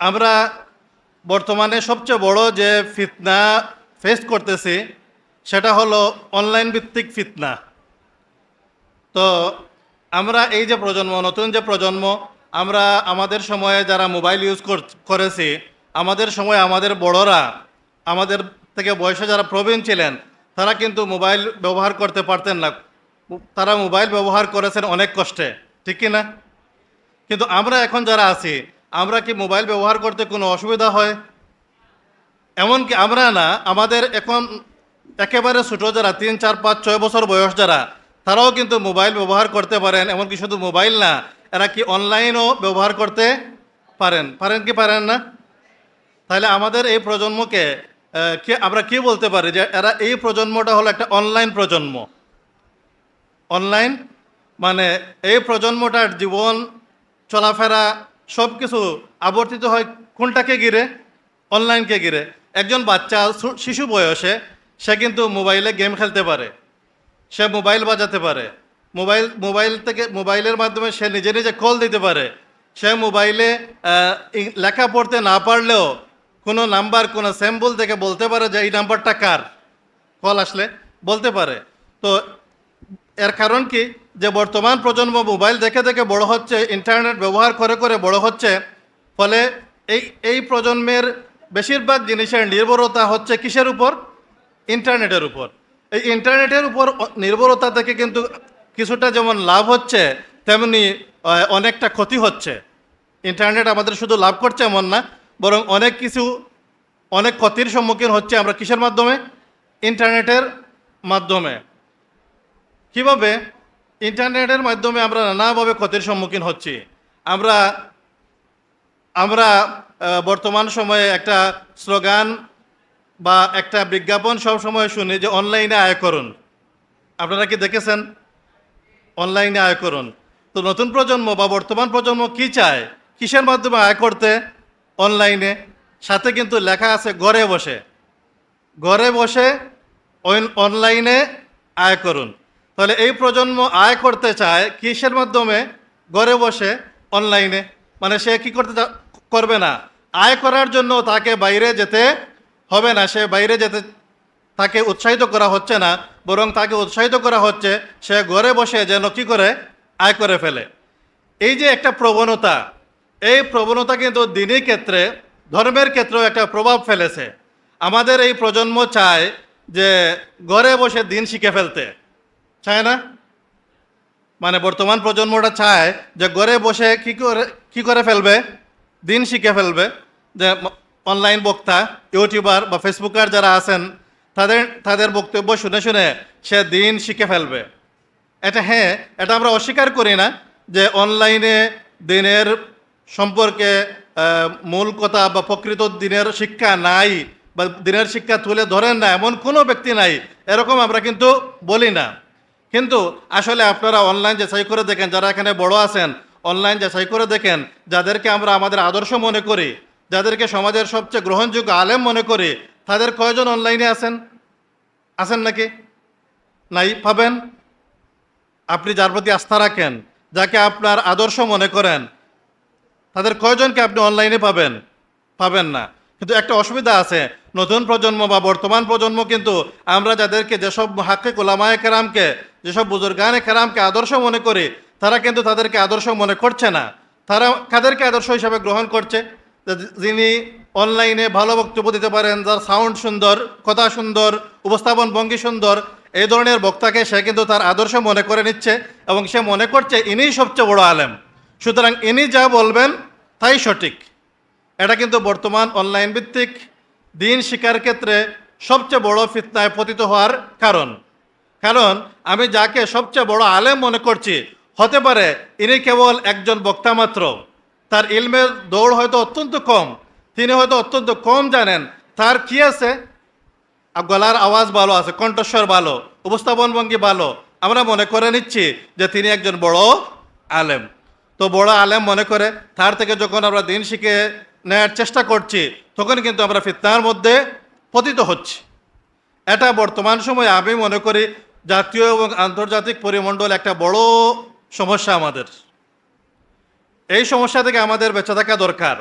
আমরা বর্তমানে সবচেয়ে বড় যে ফিতনা ফেস করতেছি, সেটা হলো অনলাইন ভিত্তিক ফিতনা। তো আমরা এই যে প্রজন্ম, নতুন যে প্রজন্ম, আমরা আমাদের সময়ে যারা মোবাইল ইউজ করেছি, আমাদের সময় আমাদের বড়রা, আমাদের থেকে বয়সে যারা প্রবীণ ছিলেন, তারা কিন্তু মোবাইল ব্যবহার করতে পারতেন না। তারা মোবাইল ব্যবহার করেছেন অনেক কষ্টে, ঠিক কি না কিন্তু আমরা এখন যারা আছি আমরা কি মোবাইল ব্যবহার করতে কোনো অসুবিধা হয়? এমনকি আমরা না, আমাদের এখন একেবারে ছোটো যারা, তিন, চার, পাঁচ, ছয় বছর বয়স যারা, তারাও কিন্তু মোবাইল ব্যবহার করতে পারেন, এমনকি শুধু মোবাইল না, এরা কি অনলাইনও ব্যবহার করতে পারেন? পারেন কি পারেন না? তাহলে আমাদের এই প্রজন্মকে কি, আমরা কি বলতে পারি যে এরা এই প্রজন্মটা হলো একটা অনলাইন প্রজন্ম? অনলাইন মানে এই প্রজন্মটার জীবন, চলাফেরা সব কিছু আবর্তিত হয় কোনটাকে ঘিরে? অনলাইনকে ঘিরে। একজন বাচ্চা শিশু বয়সে সে কিন্তু মোবাইলে গেম খেলতে পারে। সে মোবাইল বাজাতে পারে। মোবাইল মোবাইল থেকে, মোবাইলের মাধ্যমে সে নিজে নিজে কল দিতে পারে। সে মোবাইলে লেখা পড়তে না পারলেও কোনো নাম্বার, কোনো স্যাম্পল থেকে বলতে পারে যে, এই নাম্বারটা কার? কল আসলে বলতে পারে। তো এর কারণ কি? যে বর্তমান প্রজন্ম মোবাইল দেখে দেখে বড় হচ্ছে, ইন্টারনেট ব্যবহার করে করে বড় হচ্ছে, ফলে এই এই প্রজন্মের বেশিরভাগ জিনিসের নির্ভরতা হচ্ছে কিসের উপর? ইন্টারনেটের উপর। এই ইন্টারনেটের উপর নির্ভরতা থেকে কিন্তু কিছুটা যেমন লাভ হচ্ছে, তেমনি অনেকটা ক্ষতি হচ্ছে। ইন্টারনেট আমাদের শুধু লাভ করছে এমন না, বরং অনেক কিছু, অনেক ক্ষতির সম্মুখীন হচ্ছে আমরা কিসের মাধ্যমে? ইন্টারনেটের মাধ্যমে। কীভাবে ইন্টারনেটের মাধ্যমে আমরা নানাভাবে ক্ষতির সম্মুখীন হচ্ছি? আমরা আমরা বর্তমান সময়ে একটা স্লোগান বা একটা বিজ্ঞাপন সব সময় শুনি যে অনলাইনে আয় করুন। আপনারা কি দেখেছেন? অনলাইনে আয় করুন। তো নতুন প্রজন্ম বা বর্তমান প্রজন্ম কি চায়? কিসের মাধ্যমে আয় করতে? অনলাইনে। সাথে কিন্তু লেখা আছে ঘরে বসে। ঘরে বসে অন- অনলাইনে আয় করুন। তাহলে এই প্রজন্ম আয় করতে চায় কিসের মাধ্যমে? ঘরে বসে অনলাইনে মানে সে কি করতে করবে না। আয় করার জন্য তাকে বাইরে যেতে হবে না। সে বাইরে যেতে, তাকে উৎসাহিত করা হচ্ছে না। বরং তাকে উৎসাহিত করা হচ্ছে, সে ঘরে বসে যেন কি করে? আয় করে ফেলে। এই যে একটা প্রবণতা, এই প্রবণতা কিন্তু দিনই ক্ষেত্রে, ধর্মের ক্ষেত্রেও একটা প্রভাব ফেলেছে। আমাদের এই প্রজন্ম চায় যে, ঘরে বসে দিন শিখে ফেলতে। চায় না? মানে বর্তমান প্রজন্মটা চায় যে ঘরে বসে কি করে কি করে ফেলবে? দিন শিখে ফেলবে। যে অনলাইন বক্তা, ইউটিউবার বা ফেসবুকার যারা আছেন, তাদের তাদের বক্তব্য শুনে শুনে সে দিন শিখে ফেলবে। এটা হ্যাঁ এটা আমরা অস্বীকার করি না যে অনলাইনে দিনের সম্পর্কে মূল কথা বা প্রকৃত দিনের শিক্ষা নাই বা দিনের শিক্ষা তুলে ধরেন না এমন কোনো ব্যক্তি নাই, এরকম আমরা কিন্তু বলি না। কিন্তু আসলে আপনারা অনলাইন যাচাই করে দেখেন, যারা এখানে বড় আছেন অনলাইন যাচাই করে দেখেন, যাদেরকে আমরা আমাদের আদর্শ মনে করি, যাদেরকে সমাজের সবচেয়ে গ্রহণযোগ্য আলেম মনে করি, তাদের কয়জন অনলাইনে আছেন? আছেন নাকি? নাই? পাবেন? আপনি যার প্রতি আস্থা রাখেন, যাকে আপনার আদর্শ মনে করেন, তাদের কয়জনকে আপনি অনলাইনে পাবেন? পাবেন না। কিন্তু একটা অসুবিধা আছে, নতুন প্রজন্ম বা বর্তমান প্রজন্ম কিন্তু আমরা যাদেরকে যেসব হাক্কে কোলামায় কেরামকে যেসব বুজুর্গানে কেরামকে আদর্শ মনে করে, তারা কিন্তু তাদেরকে আদর্শ মনে করছে না। তারা কাদেরকে আদর্শ হিসাবে গ্রহণ করছে? যিনি অনলাইনে ভালো বক্তব্য দিতে পারেন, যার সাউন্ড সুন্দর, কথা সুন্দর, উপস্থাপন ভঙ্গি সুন্দর, এই ধরনের বক্তাকে সে কিন্তু তার আদর্শ মনে করে নিচ্ছে এবং সে মনে করছে ইনিই সবচেয়ে বড় আলেম। সুতরাং ইনি যা বলবেন, তাই সঠিক। এটা কিন্তু বর্তমান অনলাইন ভিত্তিক দিন শিকার ক্ষেত্রে সবচেয়ে বড় ফিতনায় পতিত হওয়ার কারণ। কারণ আমি যাকে সবচেয়ে বড় আলেম মনে করছি, হতে পারে ইনি কেবল একজন বক্তা মাত্র। তার ইলমের দৌড় হয়তো অত্যন্ত কম, তিনি হয়তো অত্যন্ত কম জানেন। তার কি আছে? গলার আওয়াজ ভালো আছে, কণ্ঠস্বর ভালো উপস্থাপন ভঙ্গি ভালো। আমরা মনে করে নিচ্ছি যে তিনি একজন বড় আলেম। তো বড় আলেম মনে করে তার থেকে যখন আমরা দিন শিখে নেওয়ার চেষ্টা করছি, তখন কিন্তু আমরা ফিতনার মধ্যে পতিত হচ্ছি। এটা বর্তমান সময়ে আমি মনে করি জাতীয় এবং আন্তর্জাতিক পরিমণ্ডল একটা বড় সমস্যা আমাদের। এই সমস্যা থেকে আমাদের বেঁচে থাকা দরকার।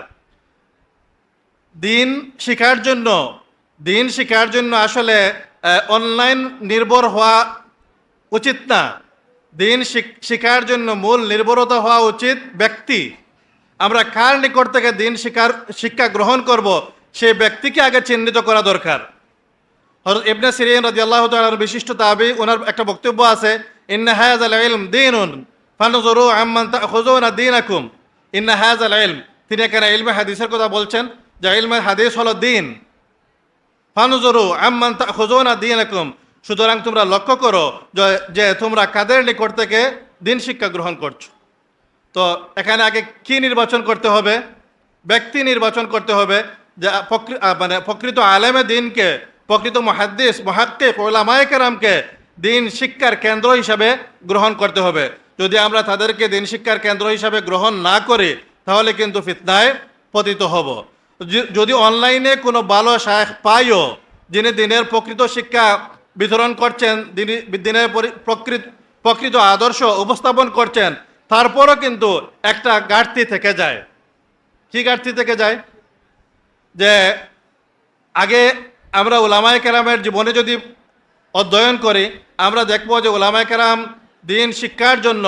দিন শেখার জন্য, দিন শেখার জন্য আসলে অনলাইন নির্ভর হওয়া উচিত না। দিন শেখার জন্য মূল নির্ভরতা হওয়া উচিত ব্যক্তি। আমরা কার নিকট থেকে দিন শিকার, শিক্ষা গ্রহণ করব সেই ব্যক্তিকে আগে চিহ্নিত করা দরকার। হযরত ইবনে সিরিন রাদিয়াল্লাহু তাআলার বিশিষ্ট তাবি ওনার একটা বক্তব্য আছে, ইন্না হাযাল ইলম দীনুন ফানজুরু আম্মান তাখুযুনা দীনাকুম। ইন্না হায়াজ আল ইলম। তিনি এখানে ইলমে হাদিসের কথা বলছেন, যে ইলমে হাদিস হলো দিন। ফানজুরু আম্মান তাখুযুনা দীনাকুম। সুতরাং তোমরা লক্ষ্য করো যে- তোমরা কাদের নিকট থেকে দিন শিক্ষা গ্রহণ করছ। তো এখানে আগে কি নির্বাচন করতে হবে? ব্যক্তি নির্বাচন করতে হবে যে মানে প্রকৃত আলেমে দিনকে প্রকৃত মহাদ্দিস মহাক্কে ওলামায়ে কেরামকে দিন শিক্ষার কেন্দ্র হিসাবে গ্রহণ করতে হবে। যদি আমরা তাদেরকে দিন শিক্ষার কেন্দ্র হিসাবে গ্রহণ না করি, তাহলে কিন্তু ফিতনায় পতিত হব। যদি অনলাইনে কোনো ভালো শায়েখ পাইও যিনি দিনের প্রকৃত শিক্ষা বিতরণ করছেন দিনের পরি- প্রকৃত প্রকৃত আদর্শ উপস্থাপন করছেন, তারপরও কিন্তু একটা ঘাটতি থেকে যায়। কি ঘাটতি থেকে যায়? যে আগে আমরা ওলামায় কেরামের জীবনে যদি অধ্যয়ন করি, আমরা দেখব যে ওলামায় কেরাম দিন শিক্ষার জন্য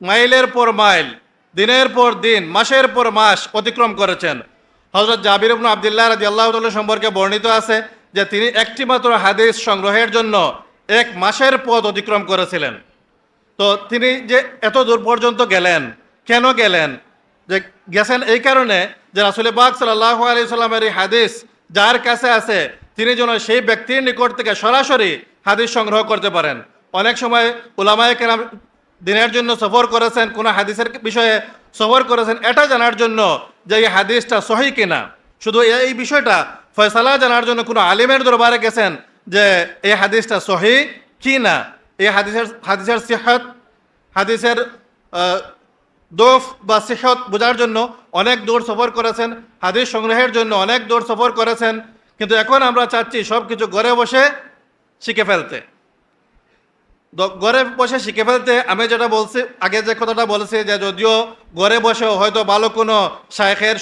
মাইলের পর মাইল, দিনের পর দিন, মাসের পর মাস অতিক্রম করেছেন। হজরত জাবির ইবনু আবদুল্লাহ রাজি আল্লাহ সম্পর্কে বর্ণিত আছে যে তিনি একটি মাত্র হাদিস সংগ্রহের জন্য এক মাসের পথ অতিক্রম করেছিলেন। তো তিনি যে এত দূর পর্যন্ত গেলেন, কেন গেলেন? যে গেছেন এই কারণে যে রাসুল বাগ সাল্লাহ আলি সাল্লামের এই হাদিস যার কাছে আছে তিনি যেন সেই ব্যক্তির নিকট থেকে সরাসরি হাদিস সংগ্রহ করতে পারেন। অনেক সময় উলামায়ে কেরাম দিনের জন্য সফর করেছেন, কোনো হাদিসের বিষয়ে সফর করেছেন, এটা জানার জন্য যে এই হাদিসটা সহি কিনা। শুধু এই বিষয়টা ফয়সালা জানার জন্য কোনো আলিমের দরবারে গেছেন যে এই হাদিসটা সহি কি না এই হাদিসের হাদিসের সিহাত, হাদিসের দোফ বা সিহত বোঝার জন্য অনেক দূর সফর করেছেন, হাদিস সংগ্রহের জন্য অনেক দূর সফর করেছেন, কিন্তু এখন আমরা চাচ্ছি সব কিছু ঘরে বসে শিখে ফেলতে। ঘরে বসে শিখে ফেলতে আমি যেটা বলছি, আগে যে কথাটা বলেছি যে যদিও ঘরে বসে হয়তো ভালো কোনো শায়েখের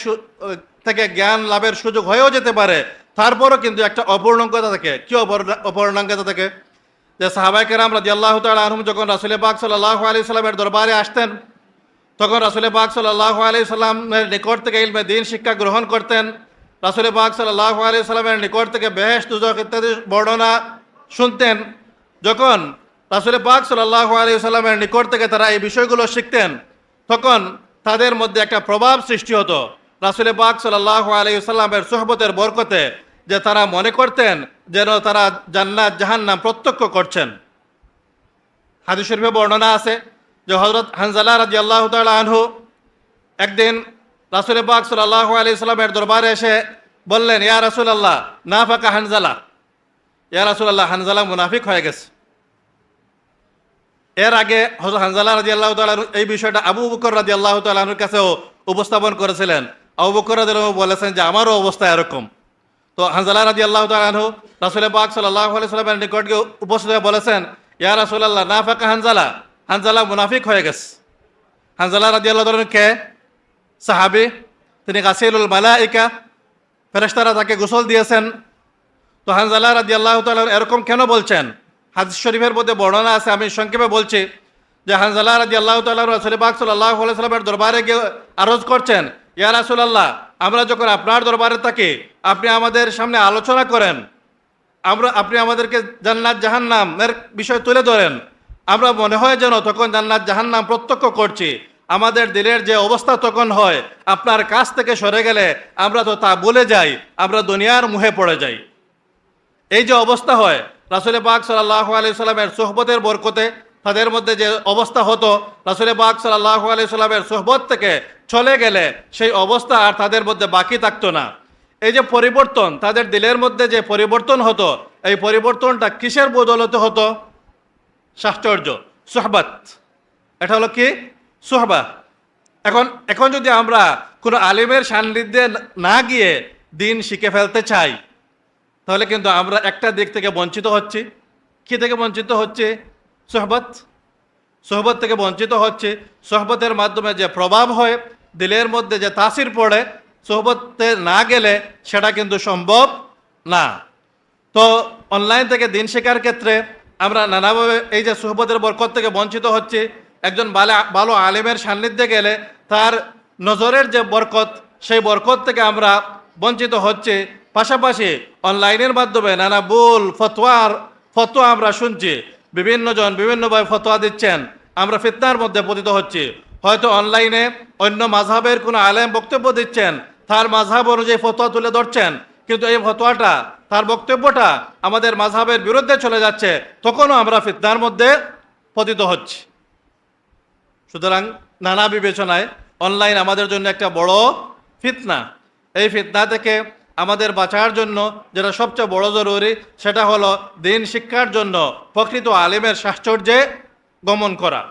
থেকে জ্ঞান লাভের সুযোগ হয়েও যেতে পারে, তারপরও কিন্তু একটা অপূর্ণাঙ্গতা থাকে। কি অপূর্ণ- অপূর্ণাঙ্গতা থাকে? যে সাহাবাই কেরাম রাজি আল্লাহ আহম যখন রাসুল পাক সাল্লাহ আলি সাল্লামের দরবারে আসতেন তখন রাসুল পাক সাল্লাহ আলি সাল্লামের নিকট থেকে ইলমে দিন শিক্ষা গ্রহণ করতেন। রাসুল পাক সাল্লাহ আলি সাল্লামের নিকট থেকে বেহেশ দুজক ইত্যাদি বর্ণনা শুনতেন। যখন রাসুল পাক সাল্লাহ আলি সাল্লামের নিকট থেকে তারা এই বিষয়গুলো শিখতেন, তখন তাদের মধ্যে একটা প্রভাব সৃষ্টি হতো। রাসুল পাক সাল্লাহ আলি সাল্লামের সোহবতের বরকতে যে তারা মনে করতেন যেন তারা জান্নাত, জাহান্নাম প্রত্যক্ষ করছেন। হাদিস শরীফে বর্ণনা আছে যে হজরত হানজালা রাজি আল্লাহ আনহু একদিন রাসুল পাক সাল্লাহ আলি সাল্লামের দরবারে এসে বললেন, ইয়া রাসুল আল্লাহ না ফাঁকা হানজালা। ইয়া রাসুল আল্লাহ হানজালা মুনাফিক হয়ে গেছে। এর আগে হজরত হানজালা রাজি আল্লাহ এই বিষয়টা আবু বকর রাজি আল্লাহ তালুর কাছেও উপস্থাপন করেছিলেন। আবু বকর রাজি বলেছেন যে, আমারও অবস্থা এরকম। তো হানজালা রাজি আল্লাহ তালু রাসুল পাক সাল্লাহ আলি সাল্লামের নিকট গিয়ে উপস্থিত হয়ে বলেছেন, ইয়া রাসুল আল্লাহ না ফাঁকা হানজালা। হানজালা মুনাফিক হয়ে গেছে। হানজালা রাজি আল্লাহ কে? সাহাবি, তিনি গাছিলুল মালাইকা, ফেরেশতারা তাকে গোসল দিয়েছেন। তো হানজালা রাজি আল্লাহ এরকম কেন বলছেন? হাদিস শরীফের মধ্যে বর্ণনা আছে, আমি সংক্ষেপে বলছি যে হানজালা রাজি আল্লাহ তাল্লাহ রসুল পাক সাল্লাহ সাল্লামের দরবারে গিয়ে আরজ করছেন, ইয়া রাসুলাল্লাহ, আমরা যখন আপনার দরবারে থাকি, আপনি আমাদের সামনে আলোচনা করেন, আমরা, আপনি আমাদেরকে জান্নাত জাহান্নাম এর বিষয় তুলে ধরেন। আমরা মনে হয় যেন তখন জান্নাত জাহান্নাম প্রত্যক্ষ করছি। আমাদের দিলের যে অবস্থা তখন হয়, আপনার কাছ থেকে সরে গেলে আমরা তো তা বলে যাই, আমরা দুনিয়ার মুহে পড়ে যাই। এই যে অবস্থা হয়, রাসুল পাক সাল্লাহ আলি সাল্লামের সোহবতের বরকতে তাদের মধ্যে যে অবস্থা হতো, রাসুল পাক সাল্লাহ আলি সাল্লামের সোহবত থেকে চলে গেলে সেই অবস্থা আর তাদের মধ্যে বাকি থাকতো না। এই যে পরিবর্তন, তাদের দিলের মধ্যে যে পরিবর্তন হতো, এই পরিবর্তনটা কিসের বদলতে হতো? সাশ্চর্য সোহবত। এটা হলো কি? সোহবা। এখন এখন যদি আমরা কোনো আলিমের সান্নিধ্যে না গিয়ে দিন শিখে ফেলতে চাই, তাহলে কিন্তু আমরা একটা দিক থেকে বঞ্চিত হচ্ছি। কি থেকে বঞ্চিত হচ্ছে? সোহবত। সোহবত থেকে বঞ্চিত হচ্ছে। সোহবতের মাধ্যমে যে প্রভাব হয়, দিলের মধ্যে যে তাসির পড়ে, সোহবতে না গেলে সেটা কিন্তু সম্ভব না। তো অনলাইন থেকে দিন শেখার ক্ষেত্রে আমরা নানাভাবে এই যে সোহবতের বরকত থেকে বঞ্চিত হচ্ছি। একজন ভালো ভালো আলেমের সান্নিধ্যে গেলে তার নজরের যে বরকত, সেই বরকত থেকে আমরা বঞ্চিত হচ্ছে। পাশাপাশি অনলাইনের মাধ্যমে নানা ভুল, ফতোয়ার ফতোয়া আমরা শুনছি। বিভিন্ন জন বিভিন্নভাবে ফতোয়া দিচ্ছেন। আমরা ফিতনার মধ্যে পতিত হচ্ছি। হয়তো অনলাইনে অন্য মাঝহাবের কোনো আলেম বক্তব্য দিচ্ছেন। তার মাঝহাব অনুযায়ী ফতোয়া তুলে ধরছেন। কিন্তু এই ফতোয়াটা, তার বক্তব্যটা আমাদের মাঝহাবের বিরুদ্ধে চলে যাচ্ছে, তখনও আমরা ফিতনার মধ্যে পতিত হচ্ছি। সুতরাং নানা বিবেচনায় অনলাইন আমাদের জন্য একটা বড় ফিতনা। এই ফিতনা থেকে আমাদের বাঁচার জন্য যেটা সবচেয়ে বড় জরুরি, সেটা হলো দিন শিক্ষার জন্য প্রকৃত আলিমের সাশ্চর্যে গমন করা।